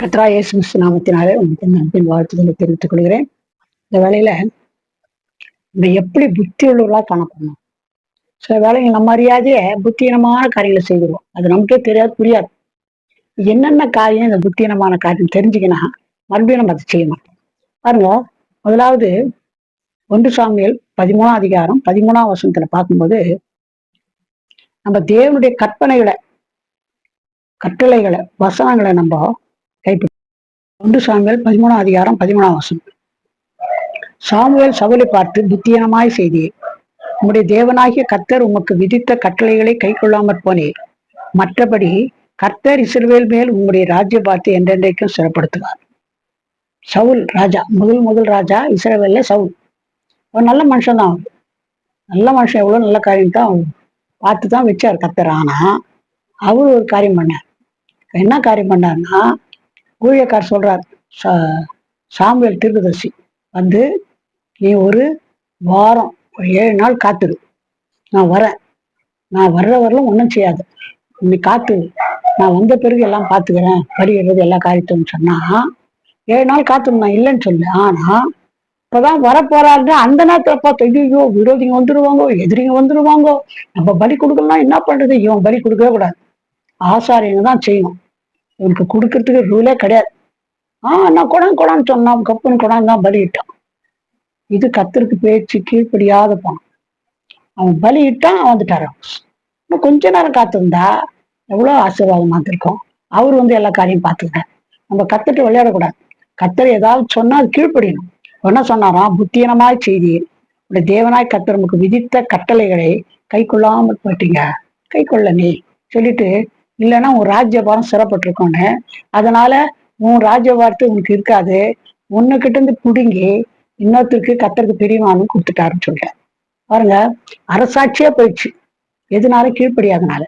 கத்ரா இயேசு நாமத்தினாலே உங்களுக்கு என் வாழ்த்துக்களை தெரிவித்துக் கொள்கிறேன். இந்த வேலையில நம்ம எப்படி புத்தி உள்ளவர்களா காணப்படணும்? சில வேலைகள் நம்ம அறியாதே புத்தீனமான காரியங்களை செய்திருவோம். அது நமக்கே தெரியாது புரியாது. என்னென்ன காரியம் இந்த புத்தீனமான காரியம் தெரிஞ்சுக்கினா மறுபடியும் நம்ம அதை செய்ய மாட்டோம். பாருங்க முதலாவது ஒன்று சாமியல் பதிமூணாம் அதிகாரம் பதிமூணாம் வசனத்துல பார்க்கும்போது நம்ம தேவனுடைய கற்பனைகளை கட்டளைகளை வசனங்களை நம்ம ஒன்று சாமுவேல் பதிமூணாம் அதிகாரம் பதிமூணாம் வசனம். சாமுவேல் சவுலை பார்த்து புத்தியனமாய் செய்தியே உம்முடைய தேவனாகிய கர்த்தர் உமக்கு விதித்த கட்டளைகளை கை கொள்ளாமற் போனே மற்றபடி கர்த்தர் இஸ்ரவேல் மேல் உம்முடைய ராஜ்யபாரத்தை என்றென்றைக்கும் சிறப்படுத்துவார். சவுல் ராஜா முதல் முதல் ராஜா இஸ்ரவேல்ல சவுல். ஒரு நல்ல மனுஷன் தான் அவர். நல்ல மனுஷன் எவ்வளோ நல்ல காரியம் தான் அவர். பார்த்து தான் வச்சார் கர்த்தர். ஆனா அவர் ஒரு காரியம் பண்ணார். என்ன காரியம் பண்ணார்னா ஊழியக்கார் சொல்றார் சா சாமுவேல் தீர்க்கதர்சி வந்து நீ ஒரு வாரம் ஒரு ஏழு நாள் காத்துரு. நான் வரேன். நான் வர்ற வரலும் ஒன்றும் செய்யாது. நீ காத்து நான் வந்த பிறகு எல்லாம் பார்த்துக்கிறேன் படிக்கிறது எல்லா காரியத்தையும் சொன்னா ஏழு நாள் காத்து நான் இல்லைன்னு சொல்லு. ஆனா இப்பதான் வரப்போறாருன்னு அந்த நேரத்துல பார்த்து ஐயோ விரோதிங்க வந்துருவாங்க எதிரிங்க வந்துருவாங்க. நம்ம பலி கொடுக்கலாம் என்ன பண்றது? இவன் பலி கொடுக்கவே கூடாது. ஆசாரியங்க தான் செய்யணும். இவனுக்கு கொடுக்கறதுக்கு ரூலே கிடையாது. ஆஹ் நான் குடம் குடான்னு சொன்னான். கப்புன்னு குடம் தான் பலியிட்டான் இது கத்தருக்கு பேச்சு கீழ்ப்படியாத போனான் அவன் பலியிட்டான் வந்துட்டாரான் இன்னும் கொஞ்ச நேரம் காத்திருந்தா எவ்வளவு ஆசீர்வாதமா இருக்கும் அவர் வந்து எல்லா காரியம் பார்த்துக்கிட்டார் நம்ம கத்துட்டு விளையாடக்கூடாது. கத்தர் ஏதாவது சொன்னா அது கீழ்ப்படியணும். என்ன சொன்னாராம் புத்தீனமாய் செய்தி உடைய தேவனாய் கத்தர் நமக்கு விதித்த கட்டளைகளை கை கொள்ளாமல் போயிட்டீங்க. கை கொள்ள நீ சொல்லிட்டு இல்லைன்னா உன் ராஜ்யபாரம் சிறப்பட்டிருக்கோன்னு அதனால உன் ராஜ்யபாரத்து உனக்கு இருக்காது. உன்னுக்கிட்ட இருந்து பிடுங்கி இன்னொருத்தருக்கு கத்தருக்கு பெரியவான்னு கொடுத்துட்டாருன்னு சொல்லிட்டேன் பாருங்க அரசாட்சியே போயிடுச்சு. எதனால கீழ்ப்படியாதனால.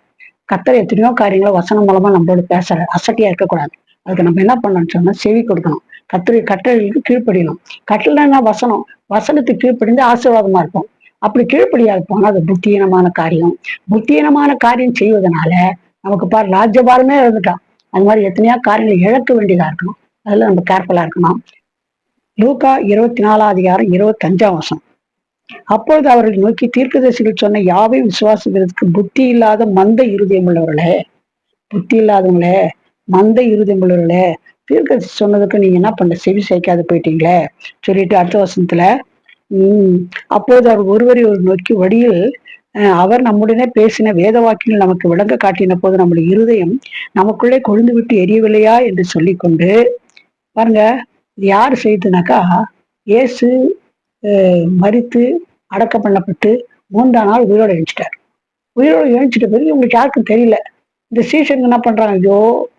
கத்தர் எத்தனையோ காரியங்களை வசனம் மூலமா நம்மளோட பேசுற அசட்டியா இருக்கக்கூடாது. அதுக்கு நம்ம என்ன பண்ணணும்னு சொன்னா செவி கொடுக்கணும். கத்திரி கட்டளைகளுக்கு கீழ்ப்படியணும். கட்டளைன்னா வசனம். வசனத்துக்கு கீழ்ப்படிந்து ஆசீர்வாதமா இருக்கும் அப்படி கீழ்ப்படியாது இருப்போம் அது புத்தியீனமான காரியம். புத்தியீனமான காரியம் செய்வதனால நமக்கு பார் ராஜ்யபாரமே இருந்துட்டான் அது மாதிரி எத்தனையோ காரியங்களை இழக்க வேண்டியதா இருக்கணும். அதில் நம்ம கேர்ஃபுல்லா இருக்கணும். லூக்கா இருபத்தி நாலாம் அதிகாரம் இருபத்தி அஞ்சாம் வருஷம் அப்பொழுது அவர்கள் நோக்கி தீர்க்கதரிசிகள் சொன்ன யாவையும் விசுவாசிக்கிறதுக்கு புத்தி இல்லாத மந்த இருதயம் உள்ளவர்களே புத்தி இல்லாதவங்களே மந்த இருதயம் உள்ளவர்களே தீர்க்கதரிசி சொன்னதுக்கு நீங்க என்ன பண்ண செவி சேர்க்காது போயிட்டீங்களே சொல்லிட்டு அடுத்த வருஷத்துல உம் அப்போது அவர் ஒருவரை ஒரு நோக்கி வடியில் அவர் நம்முடனே பேசின வேத வாக்கியங்கள் நமக்கு விளங்க காட்டின போது நம்முடைய இருதயம் நமக்குள்ளே கொழுந்து விட்டு எரியவில்லையா என்று சொல்லிக்கொண்டு பாருங்க இது யார் செய்துனாக்கா இயேசு மறித்து மரித்து அடக்கம் பண்ணப்பட்டு மூன்றாம் நாள் உயிரோடு எழுச்சிட்டார் உயிரோடு எழுச்சிட்ட பிறகு உங்களுக்கு யாருக்கும் தெரியல. இந்த சீசனுக்கு என்ன பண்றாங்க? ஐயோ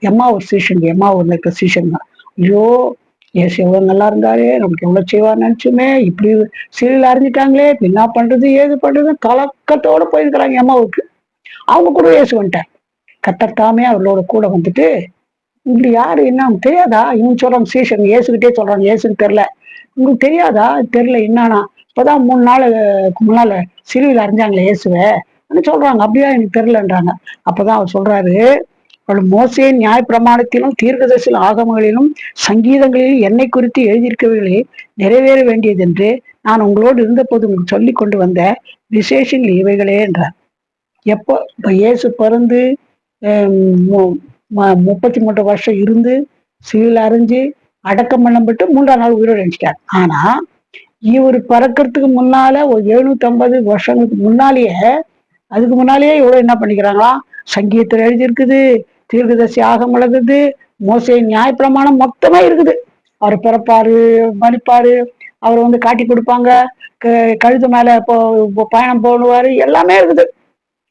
எம்மா ஒரு சீசன் எம்மா ஒரு இருக்கிற சீசன் தான். ஐயோ ஏசு எவ்வளவு நல்லா இருந்தாரு நமக்கு எவ்வளவு செய்வார் நினைச்சுமே. இப்படி சீரியல் அறிஞ்சிட்டாங்களே என்ன பண்றது ஏது பண்றது கலக்கத்தோட போயிருக்கிறாங்க அம்மாவுக்கு. அவங்க கூட இயேசு வந்துட்டார். கட்டத்தாமே அவர்களோட கூட வந்துட்டு இப்படி யாரு என்ன தெரியாதா? இவங்க சொல்றாங்க சீசன் ஏசுக்கிட்டே சொல்றாங்க ஏசுன்னு தெரியல. உங்களுக்கு தெரியாதா? தெரியல என்னன்னா? இப்பதான் மூணு நாளுக்கு முன்னால சிலுவையில் அறிஞ்சாங்களே இயேசுவை. அப்படின்னு சொல்றாங்க அப்படியா எனக்கு தெரியலன்றாங்க. அப்பதான் அவர் சொல்றாரு மோசையின் நியாய பிரமாணத்திலும் தீர்க்கதரிசில ஆகமங்களிலும் சங்கீதங்களிலும் என்னை குறித்து எழுதியிருக்கவர்களே நிறைவேற வேண்டியதென்று நான் உங்களோடு இருந்தபோது உங்களுக்கு சொல்லி கொண்டு வந்த விசேஷங்கள் இவைகளே என்றார். எப்போ இப்போ இயேசு பிறந்து ம- முப்பத்தி மூன்று வருஷம் இருந்து சிவில் அறிஞ்சு அடக்கம் பண்ணப்பட்டு மூன்றாம் நாள் உயிரோடு அழிச்சிட்டார் ஆனா இவர் பறக்கிறதுக்கு முன்னால ஒரு எழுநூத்தி ஐம்பது வருஷங்களுக்கு முன்னாலேயே அதுக்கு முன்னாலேயே இவ்வளவு என்ன பண்ணிக்கிறாங்களா? சங்கீதத்தில் எழுதியிருக்குது தீர்க்கதரிசி ஆகம் எழுதுது மோசை நியாயப்பிரமாணம் மொத்தமா இருக்குது. அவர் பிறப்பாரு மறிப்பாரு அவர் வந்து காட்டி கொடுப்பாங்க. க- கழுத்து மேல இப்போ பயணம் போடுவாரு. எல்லாமே இருக்குது.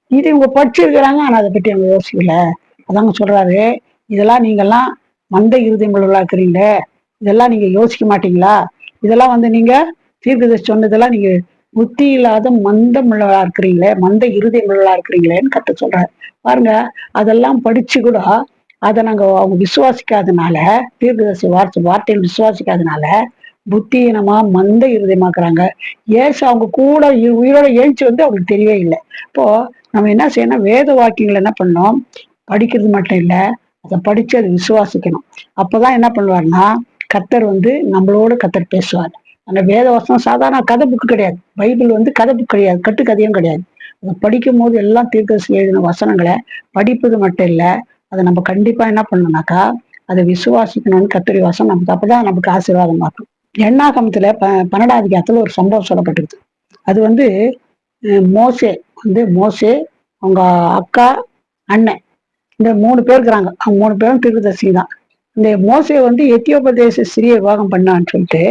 இது இவங்க படிச்சிருக்கிறாங்க ஆனா அதை பற்றி அவங்க யோசிக்கல. அதாங்க சொல்றாரு. இதெல்லாம் நீங்கெல்லாம் மந்த இருதயம் இருக்கிறீங்க. இதெல்லாம் நீங்க யோசிக்க மாட்டீங்களா? இதெல்லாம் வந்து நீங்க தீர்க்கதரிசி சொன்னதெல்லாம் நீங்க புத்தி இல்லாத மந்தம் உள்ளவளா இருக்கிறீங்களே மந்த இருதயம் உள்ளவளா இருக்கிறீங்களேன்னு கத்த சொல்றாரு. பாருங்க அதெல்லாம் படிச்சு கூட அதை நாங்கள் அவங்க விசுவாசிக்காதனால தீர்க்கதரிசி வார்த்தை வார்த்தைகள் விசுவாசிக்காதனால புத்தியினமா மந்த இருதயமாக்குறாங்க. ஏசு அவங்க கூட உயிரோட எழுச்சி வந்து அவங்களுக்கு தெரியவே இல்லை. இப்போ நம்ம என்ன செய்யணும்? வேத வாக்கியங்கள் என்ன பண்ணோம் படிக்கிறது மட்டும் இல்லை அதை படிச்சு அதை விசுவாசிக்கணும். அப்பதான் என்ன பண்ணுவார்னா கத்தர் வந்து நம்மளோட கத்தர் பேசுவார். அந்த வேத வசனம் சாதாரண கதை புக்கு கிடையாது. பைபிள் வந்து கதை புக் கிடையாது கட்டுக்கதையும் கிடையாது. அதை படிக்கும் போது எல்லாம் தீர்க்கசி எழுதின வசனங்களை படிப்பது மட்டும் இல்லை அதை நம்ம கண்டிப்பா என்ன பண்ணணும்னாக்கா அதை விசுவாசிக்கணும்னு கத்திரி வாசம் நமக்கு அப்பதான் நமக்கு ஆசீர்வாதம் ஆகும் எண்ணாகமத்துல ப பன்னெண்டாவது ஒரு சம்பவம் சொல்லப்பட்டிருக்கு. அது வந்து மோசே வந்து மோசே அவங்க அக்கா அண்ணன் இந்த மூணு பேர் இருக்கிறாங்க. அவங்க மூணு பேரும் திருதர்சி தான் இந்த மோசை வந்து எத்தியோப்பிய தேச சிறிய விவாகம் பண்ணான்னு சொல்லிட்டு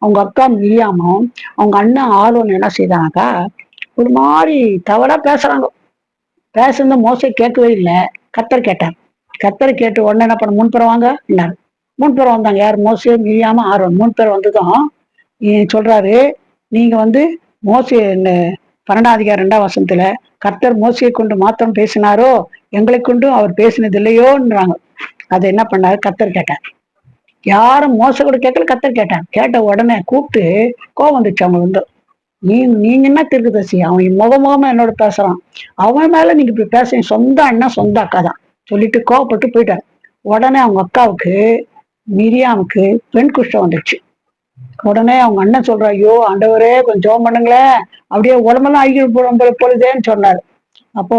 அவங்க அக்கா மிரியாமும் அவங்க அண்ணன் ஆர்வம் என்ன செய்தானாக்கா ஒரு மாதிரி தவறா பேசுறாங்க. பேசுறது மோசை கேட்கவே இல்லை. கத்தர் கேட்டார். கத்தர் கேட்டு உடனே என்ன பண்ண முன்புறம் வாங்க என்னாரு முன்புறம் வந்தாங்க. யார்? மோசே மிரியாம ஆர்வம் மூணு பேர் வந்ததும் நீ சொல்றாரு நீங்க வந்து மோசே பன்னெண்டாம் அதிகாரம் ரெண்டாம் வசனத்துல கர்த்தர் மோசையை கொண்டு மாத்திரம் பேசினாரோ? எங்களை கொண்டும் அவர் பேசினது இல்லையோன்றாங்க அதை என்ன பண்ணாரு? கத்தர் கேட்டார். யாரும் மோச கூட கேட்கல கத்தர் கேட்டான் கேட்ட உடனே கூப்பிட்டு கோவம் வந்துச்சு அவங்க வந்து. நீ நீங்க என்ன திருக்குதசி அவன் முகமுகமா என்னோட பேசுறான். அவன் மேல நீங்க இப்படி பேசுறீங்க. சொந்த அண்ணன் சொந்த அக்கா தான். சொல்லிட்டு கோவப்பட்டு போயிட்டார். உடனே அவங்க அக்காவுக்கு மிரியாமுக்கு பெண் குஷ்டம் வந்துச்சு. உடனே அவங்க அண்ணன் சொல்றா ஐயோ ஆண்டவரே கொஞ்சம் ஜெபம் பண்ணுங்களேன். அப்படியே உடம்பெல்லாம் அழுகி போல பொழுதேன்னு சொன்னார். அப்போ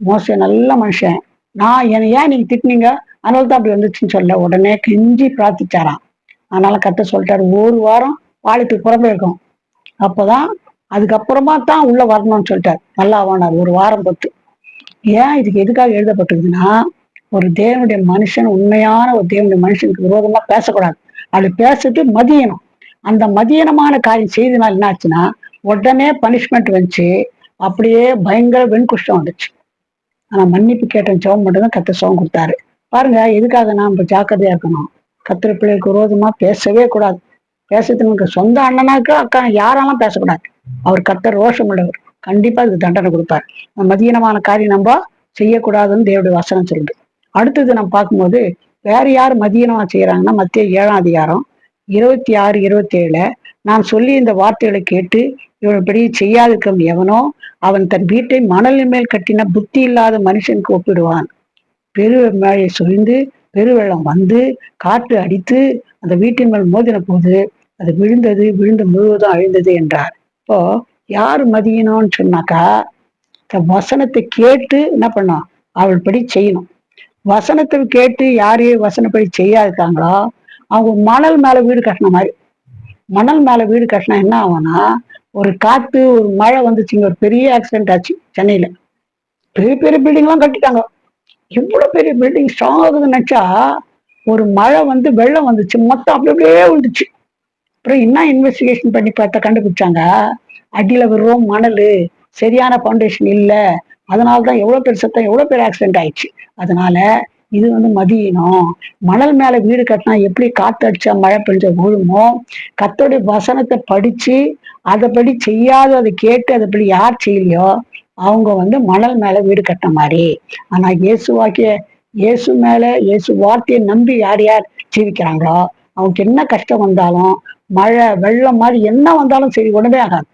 மோச நல்ல மனுஷன். நான் என்னை ஏன் நீங்க திட்டினீங்க? அதனால தான் அப்படி வந்துச்சுன்னு சொல்ல உடனே கெஞ்சி பிரார்த்திச்சாராம். அதனால கத்த சொல்லிட்டாரு ஒரு வாரம் வாழைக்கு புறம்பே இருக்கும். அப்போதான் அதுக்கப்புறமா தான் உள்ள வரணும்னு சொல்லிட்டார். நல்லா ஆவானார் ஒரு வாரம் பொத்து ஏன் இதுக்கு எதுக்காக எழுதப்பட்டிருக்குன்னா ஒரு தேவனுடைய மனுஷன் உண்மையான ஒரு தேவனுடைய மனுஷனுக்கு விரோதமா பேசக்கூடாது. அப்படி பேசிட்டு மதியணும். அந்த மதியனமான காரியம் செய்தனால என்ன ஆச்சுன்னா உடனே பனிஷ்மெண்ட் வந்துச்சு. அப்படியே பயங்கர வெண்குஷ்டம் வந்துச்சு. ஆனா மன்னிப்பு கேட்டேன் ஜெபம் மட்டும்தான் கத்த சோகம் கொடுத்தாரு. பாருங்க எதுக்காக நாம் ஜாக்கிரதையா இருக்கணும்? கத்திர பிள்ளைக்கு விரோதமா பேசவே கூடாது. பேசுறதுக்கு சொந்த அண்ணனாக்கு அக்கா யாரெல்லாம் பேசக்கூடாது. அவர் கத்தர் ரோஷம் உள்ளவர். கண்டிப்பா இதுக்கு தண்டனை கொடுப்பார். மதியனமான காரியம் நம்ம செய்யக்கூடாதுன்னு தேவடைய வசனம் சொல்லுது. அடுத்தது நம்ம பார்க்கும்போது வேற யார் மதியனமா செய்யறாங்கன்னா மத்திய ஏழாம் அதிகாரம் இருபத்தி ஆறு இருபத்தி ஏழுல நான் சொல்லி இந்த வார்த்தைகளை கேட்டு இவன்படி செய்யாதிருக்கும் எவனோ அவன் தன் வீட்டை மணலின் மேல் கட்டின புத்தி இல்லாத மனுஷனுக்கு ஒப்பிடுவான். பெரு மழை சொரிந்து பெருவெள்ளம் வந்து காற்று அடித்து அந்த வீட்டின் மேல் மோதின போது அது விழுந்தது விழுந்து முழுவதும் அழிந்தது என்றார். இப்போ யார் மதியணும்னு சொன்னாக்கா இந்த வசனத்தை கேட்டு என்ன பண்ணும் அவள் படி செய்யணும். வசனத்தை கேட்டு யாரு வசனப்படி செய்யாதுக்காங்களோ அவங்க மணல் மேல வீடு கட்டின மாதிரி. மணல் மேல வீடு கட்டினா என்ன ஆகும்னா ஒரு காத்து ஒரு மழை வந்துச்சுங்க ஒரு பெரிய ஆக்சிடென்ட் ஆச்சு சென்னையில. பெரிய பெரிய பில்டிங்லாம் கட்டிட்டாங்க. எவ்வளோ பெரிய பில்டிங் ஸ்ட்ராங் ஆகுதுன்னு நினச்சா ஒரு மழை வந்து வெள்ளம் வந்துச்சு மொத்தம் அப்படி அப்படியே விழுந்துச்சு. அப்புறம் என்ன இன்வெஸ்டிகேஷன் பண்ணி பார்த்தா கண்டுபிடிச்சாங்க அடியில் வெறும் மணல் சரியான ஃபவுண்டேஷன் இல்லை. அதனால தான் எவ்வளோ பேர் சத்தம் எவ்வளோ பேர் ஆக்சிடென்ட் ஆயிடுச்சு. அதனால இது வந்து மதியினம். மணல் மேலே வீடு கட்டினா எப்படி காத்தடிச்சா மழை பெஞ்ச விழுமோ கத்தோடைய வசனத்தை படித்து அதைப்படி செய்யாத அதை கேட்டு அதைப்படி யார் செய்யலையோ அவங்க வந்து மணல் மேல வீடு கட்ட மாதிரி. ஆனா இயேசுவாக்கிய இயேசு மேல இயேசு வார்த்தையை நம்பி யார் யார் ஜீவிக்கிறாங்களோ அவங்களுக்கு என்ன கஷ்டம் வந்தாலும் மழை வெள்ளம் மாதிரி என்ன வந்தாலும் சரி உடனே ஆகாது.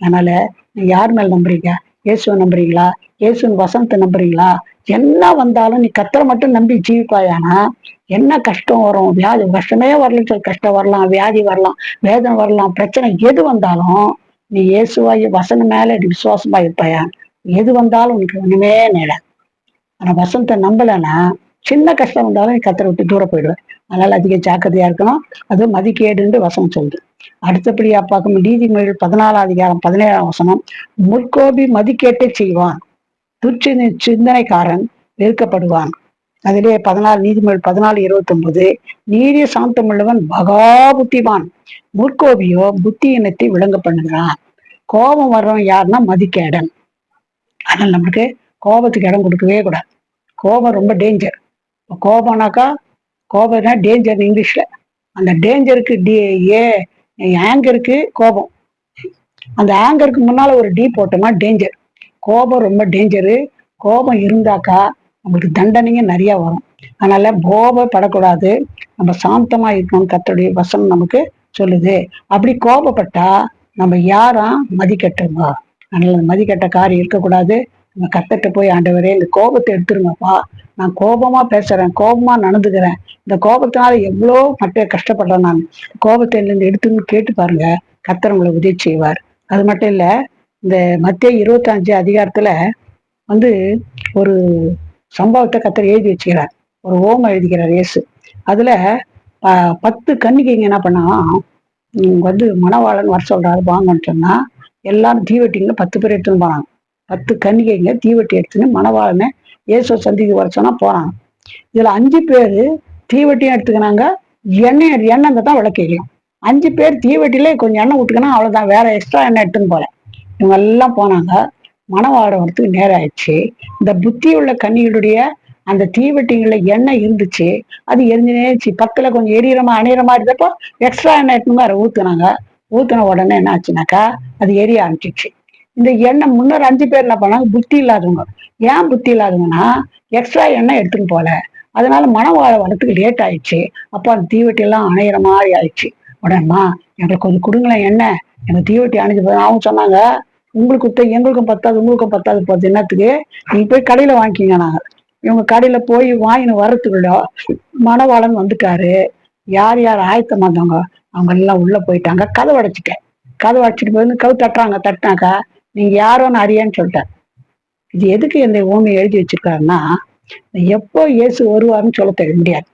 அதனால நீ யார் மேல நம்புறீங்க? இயேசுவை நம்புறீங்களா? இயேசுவின் வசனத்தை நம்புறீங்களா? என்ன வந்தாலும் நீ கத்தரை மட்டும் நம்பி ஜீவிப்பாயானா? என்ன கஷ்டம் வரும்? வியாதி கஷ்டமே வரலன்னு சொல்லி கஷ்டம் வரலாம் வியாதி வரலாம் வேதனை வரலாம் பிரச்சனை எது வந்தாலும் நீ இயேசுவாயி வசனம் மேல நீ விசுவாசமா இருப்பாயான் எது வந்தாலும் உனக்கு ஒண்ணுமே நேரம் ஆனா வசனத்தை நம்பலைன்னா சின்ன கஷ்டம் வந்தாலும் நீ கத்தரை விட்டு தூரம் போயிடுவேன் அதனால அதிக ஜாக்கிரதையா இருக்கணும். அது மதிக்கேடுன்னு வசனம் சொல்லுது. அடுத்தபடியா பார்க்கும் நீதிமொழிகள் பதினாலாம் அதிகாரம் பதினேழாம் வசனம் முற்கோபி மதிக்கேட்டே செய்வான். துச்சி சிந்தனைக்காரன் வெறுக்கப்படுவான். அதிலே பதினாலு நீதிமொழி பதினாலு இருபத்தி ஒன்பது நீடிய சாந்தமுள்ளவன் மகா புத்திவான் முற்கோபியோ புத்தி இனத்தை விளங்க பண்ணுகிறான். கோபம் வர்றவன் யாருன்னா மதிக்கேடன் அதனால் நம்மளுக்கு கோபத்துக்கு இடம் கொடுக்கவே கூடாது. கோபம் ரொம்ப டேஞ்சர் கோபம்னாக்கா கோபம்னா டேஞ்சர் இங்கிலீஷில் அந்த டேஞ்சருக்கு டி ஏ ஆங்கருக்கு கோபம். அந்த ஆங்கருக்கு முன்னால் ஒரு டி போட்டோமா டேஞ்சர் கோபம் ரொம்ப டேஞ்சரு கோபம் இருந்தாக்கா நம்மளுக்கு தண்டனைங்க நிறையா வரும். அதனால் கோபப்படக்கூடாது. நம்ம சாந்தமாக இருக்கணும். கத்தோடைய வசனம் நமக்கு சொல்லுது. அப்படி கோபப்பட்டா நம்ம யாரா மதிக்கட்டுமா? அதனால மதிக்கட்ட காரியம் இருக்கக்கூடாது. நம்ம கத்தட்ட போய் ஆண்டவரே இந்த கோபத்தை எடுத்துருங்கப்பா. நான் கோபமாக பேசுகிறேன் கோபமாக நடந்துக்கிறேன். இந்த கோபத்தினால எவ்வளோ மற்ற கஷ்டப்படுறேன் நான். கோபத்தை இருந்து எடுத்துன்னு கேட்டு பாருங்க. கத்தர் உங்களை உதவி செய்வார். அது மட்டும் இல்லை இந்த மத்திய இருபத்தஞ்சு அதிகாரத்தில் வந்து ஒரு சம்பவத்தை கத்தர் எழுதி வச்சுக்கிறார். ஒரு ஓமம் எழுதிக்கிறார் இயேசு. அதில் பத்து கன்னிகைங்க என்ன பண்ணா வந்து மணவாளன் வர சொல்கிறாரு வாங்கன்னு சொன்னால் எல்லாரும் தீவெட்டிங்க பத்து பேர் எடுத்துன்னு போனாங்க. பத்து கன்னிகைங்க தீவெட்டி எடுத்துன்னு மணவாளனை இயேசு சந்திக்கு வர சொன்னா போறாங்க. இதுல அஞ்சு பேர் தீவெட்டியும் எடுத்துக்கினாங்க. எண்ணெய் எண்ணெய் தான் விளக்கையிலையும் அஞ்சு பேர் தீவெட்டியில கொஞ்சம் எண்ணெய் விட்டுக்கினா அவ்வளோதான் வேற எக்ஸ்ட்ரா எண்ணெய் எடுத்துன்னு போல. இவங்க எல்லாம் போனாங்க. மணவாடம் வரத்துக்கு நேரம் ஆயிடுச்சு. இந்த புத்தி உள்ள கன்னிகளுடைய அந்த தீவெட்டிங்கள எண்ணெய் இருந்துச்சு. அது எரிஞ்சுனேச்சு பக்கத்துல கொஞ்சம் எரியறமா அணையிற மாதிரி இருந்தப்போ எக்ஸ்ட்ரா எண்ணெய் எடுத்துன்னு வேற ஊத்துனாங்க. ஊத்துன உடனே என்ன ஆச்சுனாக்கா அது எரிய ஆரம்பிச்சிச்சு இந்த எண்ணெய் முன்னூறு அஞ்சு பேர் என்ன பண்ணாங்க? புத்தி இல்லாதவங்க. ஏன் புத்தி இல்லாதவங்கன்னா எக்ஸ்ட்ரா எண்ணெய் எடுத்துன்னு போல. அதனால மணவாழ வரத்துக்கு லேட் ஆயிடுச்சு. அப்போ அந்த தீவெட்டி எல்லாம் அணையிற மாதிரி ஆயிடுச்சு. உடனேம்மா எங்களுக்கு கொஞ்சம் கொடுங்களேன் எண்ணெய். எங்க தீவெட்டி அணைஞ்சு போய் அவங்க சொன்னாங்க உங்களுக்கு குத்த எங்களுக்கும் பத்தாது உங்களுக்கும் பத்தாது போகுது. என்னத்துக்கு? நீங்க போய் கடையில வாங்கிக்கிங்க நாங்கள் இவங்க கடையில போய் வாங்கின்னு வரத்துக்குள்ள மணவாளன் வந்துட்டாரு. யார் யார் ஆயத்தமா இருந்தாங்க அவங்க எல்லாம் உள்ள போயிட்டாங்க. கதவு அடைச்சிட்டேன். கதவு அடைச்சிட்டு போய் கவு தட்டுறாங்க தட்டினாக்கா நீங்க யாரோன்னு அறியான்னு சொல்லிட்டேன். இது எதுக்கு இந்த ஓமி எழுதி வச்சிருக்காருன்னா எப்போ இயேசு வருவாருன்னு சொல்ல தெரிய முடியாது.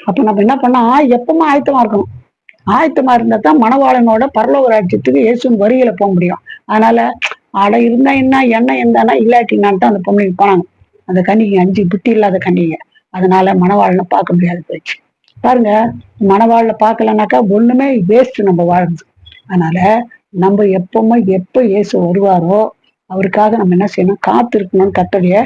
அப்ப நம்ம என்ன பண்ணா எப்பவுமே ஆயத்தமா இருக்கணும். ஆயத்தமா இருந்தா தான் மணவாளனோட பரலோக ராஜ்யத்துக்கு இயேசுவின் வருகையில போக முடியும். அதனால ஆட இருந்தா என்ன என்ன இருந்தானா இல்லாட்டினான்ட்டு அந்த பொண்ணுக்கு போனாங்க. அந்த கண்ணிக்கு அஞ்சு புத்தி இல்லாத கண்ணிங்க அதனால மணவாளனை பார்க்க முடியாது போயிடுச்சு பாருங்க மணவாளனை பார்க்கலனாக்கா ஒண்ணுமே வேஸ்ட் நம்ம வாழ்ந்து அதனால நம்ம எப்பவுமே எப்போ இயேசு வருவாரோ அவருக்காக நம்ம என்ன செய்யணும் காத்திருக்கணும்னு கத்தடைய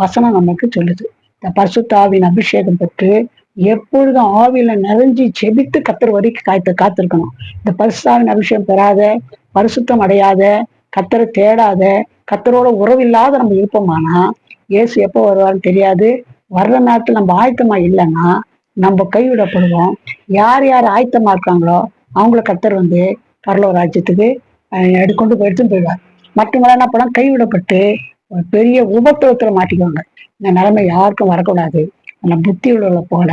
வசனம் நமக்கு சொல்லுது. இந்த பரிசுத்தாவின் அபிஷேகம் பெற்று எப்பொழுதும் ஆவியில நிறைஞ்சு செபித்து கத்தர் வரைக்கும் காய்த்து காத்திருக்கணும். இந்த பரிசுத்தாவின் அபிஷேகம் பெறாத பரிசுத்தம் அடையாத கத்தரை தேடாத கத்தரோட உறவில்லாத நம்ம இருப்போமானா இயேசு எப்போ வருவாருன்னு தெரியாது. வர்ற நேரத்தில் நம்ம ஆயத்தமா இல்லைன்னா நம்ம கைவிடப்படுவோம். யார் யார் ஆயத்தமா இருக்காங்களோ அவங்கள கத்தர் வந்து பரலோ ராஜ்யத்துக்கு எடுக்கொண்டு எடுத்துக்கொண்டு எடுத்துன்னு போயிடுவார். மற்றவங்களாம் என்ன பண்ணலாம்? கைவிடப்பட்டு ஒரு பெரிய உபத்திரத்துல மாட்டிக்குவாங்க. இந்த நிலைமை யாருக்கும் வரக்கூடாது. நம்ம புத்தி உள்ள போல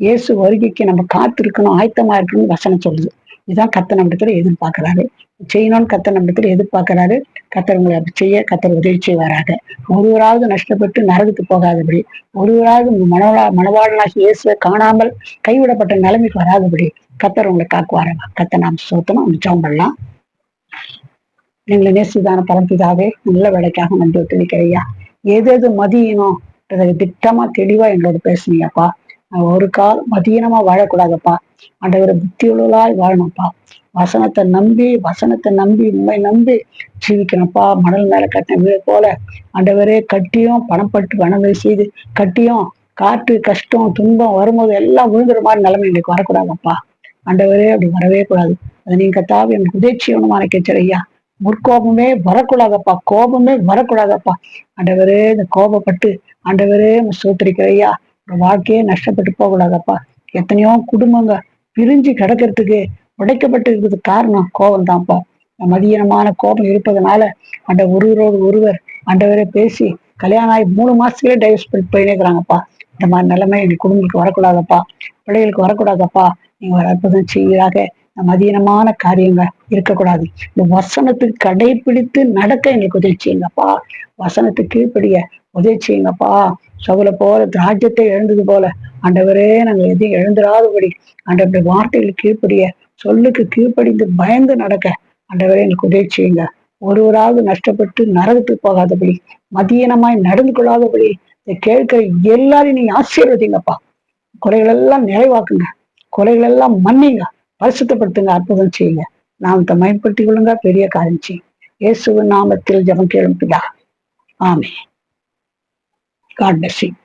இயேசு வருகைக்கு நம்ம காத்திருக்கணும் ஆயத்தமா இருக்கணும்னு வசனம் சொல்லுது. இதுதான் கத்த நம்மிடத்துல எதிர்பார்க்கிறாரு. செய்யணும்னு கத்த நம்மிடத்துல எதிர்பார்க்கிறாரு. கத்தர் உங்களை அப்படி செய்ய கத்தர் உதவி செய்வாராக. ஒருவராவது நஷ்டப்பட்டு நரகத்துக்கு போகாதபடி ஒருவராவது உங்க மனவா மனவாளனாகி இயேசுவை காணாமல் கைவிடப்பட்ட நிலைமைக்கு வராதபடி கத்தர் உங்களை காக்குவாராங்க கத்த நாம் சோத்தமா ஜெபம் பண்ணலாம். எங்களை நேசிதான பரம்பிதாவே நல்ல வேலைக்காக நன்றி ஒத்துழைக்கிறையா எது எது மதியணும் திட்டமா தெளிவா எங்களோட பேசுனீங்கப்பா. ஒரு கால் மதியனமா வாழக்கூடாதப்பா. ஆண்டவரை புத்தியுள்ளலாய் வாழணும்ப்பா. வசனத்தை நம்பி வசனத்தை நம்பி உண்மை நம்பி ஜீவிக்கணும்ப்பா. மணல் மேல கட்டின வீடு போல ஆண்டவரே கட்டியும் பணப்பட்டு பணம் செய்து கட்டியும் காற்று கஷ்டம் துன்பம் வரும்போது எல்லாம் விழுந்துற மாதிரி நிலைமை எங்களுக்கு வரக்கூடாதப்பா. ஆண்டவரே அப்படி வரவே கூடாது. அது நீங்க தாவி எனக்கு உதவி செய்யணுமா கேட்கிற ஐயா. முற்கோபமே வரக்கூடாதப்பா. கோபமே வரக்கூடாதப்பா. ஆண்டவரே இந்த கோபப்பட்டு ஆண்டவரே சோத்திரிக்கிற ஐயா. ஒரு வாழ்க்கையே நஷ்டப்பட்டு போகக்கூடாதப்பா. எத்தனையோ குடும்பங்க பிரிஞ்சு கிடக்கிறதுக்கு உடைக்கப்பட்டு இருக்கிறதுக்கு காரணம் கோபம் தான்ப்பா மதியனமான கோபம் இருப்பதனால அந்த ஒருவரோடு ஒருவர் அண்டவரை பேசி கல்யாணம் ஆகி மூணு மாசத்துலயே டைவர்ஸ் பண்ணி போயினே இந்த மாதிரி நிலைமை எங்க குடும்பத்துக்கு வரக்கூடாதப்பா. பிள்ளைகளுக்கு வரக்கூடாதப்பா. நீங்க ஒரு அற்புதம் செய்வதாக மதியனமான காரியங்கள் இருக்கக்கூடாது. இந்த வசனத்துக்கு கடைபிடித்து நடக்க எங்களுக்கு உதவி செய்யுங்கப்பா. வசனத்துக்கு கீழ்ப்படிய உதவி செய்யுங்கப்பா சவுல போல திராட்சத்தை எழுந்தது போல. ஆண்டவரே நாங்கள் எதையும் எழுந்துராதபடி ஆண்டவருடைய வார்த்தைகள் கீழ்ப்படிய சொல்லுக்கு கீழ்ப்படிந்து பயந்து நடக்க. ஆண்டவரே எனக்கு உதவி செய்யுங்க. ஒருவராவது நஷ்டப்பட்டு நரகத்துக்கு போகாதபடி மதியனமாய் நடந்து கொள்ளாதபடி இதை கேட்கிற எல்லாரையும் நீ ஆசீர்வதிங்கப்பா. குறைகள் எல்லாம் நிறைவாக்குங்க. குறைகள் எல்லாம் மன்னிங்க. பரிசுத்தப்படுத்துங்க அற்புதம் செய்யுங்க. நாமத்தை பயன்படுத்திக் கொள்ளுங்க பெரிய காரியம் செய்யுங்க. இயேசுவின் நாமத்தில் ஜபம் கேளும் பிதா. ஆமே God bless you.